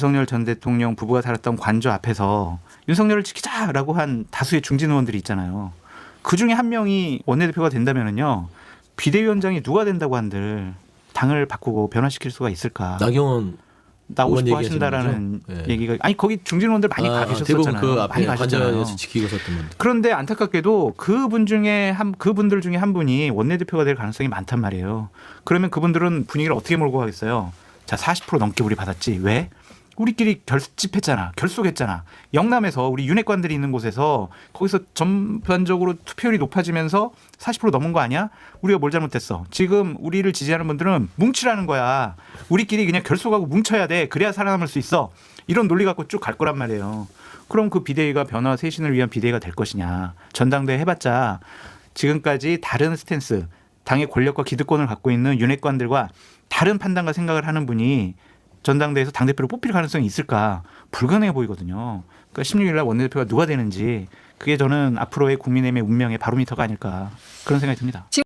윤석열 전 대통령 부부가 살았던 관저 앞에서 윤석열을 지키자라고 한 다수의 중진 의원들이 있잖아요. 그 중에 한 명이 원내대표가 된다면은요 비대위원장이 누가 된다고 한들 당을 바꾸고 변화시킬 수가 있을까? 나경원 나오고 싶어 하신다라는? 예. 얘기가 아니 거기 중진 의원들 많이 아, 가 계셨었잖아요. 그 많이 가셨잖아요. 지키고 있었던 분들. 그런데 안타깝게도 그분 중에 한 그분들 중에 한 분이 원내대표가 될 가능성이 많단 말이에요. 그러면 그분들은 분위기를 어떻게 몰고 가겠어요? 자, 40% 넘게 우리 받았지. 왜? 우리끼리 결집했잖아. 결속했잖아. 영남에서 우리 윤핵관들이 있는 곳에서 거기서 전반적으로 투표율이 높아지면서 40% 넘은 거 아니야? 우리가 뭘 잘못했어? 지금 우리를 지지하는 분들은 뭉치라는 거야. 우리끼리 그냥 결속하고 뭉쳐야 돼. 그래야 살아남을 수 있어. 이런 논리 갖고 쭉 갈 거란 말이에요. 그럼 그 비대위가 변화 쇄신을 위한 비대위가 될 것이냐. 전당대회 해봤자 지금까지 다른 스탠스, 당의 권력과 기득권을 갖고 있는 윤핵관들과 다른 판단과 생각을 하는 분이 전당대회에서 당대표로 뽑힐 가능성이 있을까? 불가능해 보이거든요. 그러니까 16일 날 원내대표가 누가 되는지 그게 저는 앞으로의 국민의힘의 운명의 바로미터가 아닐까 그런 생각이 듭니다.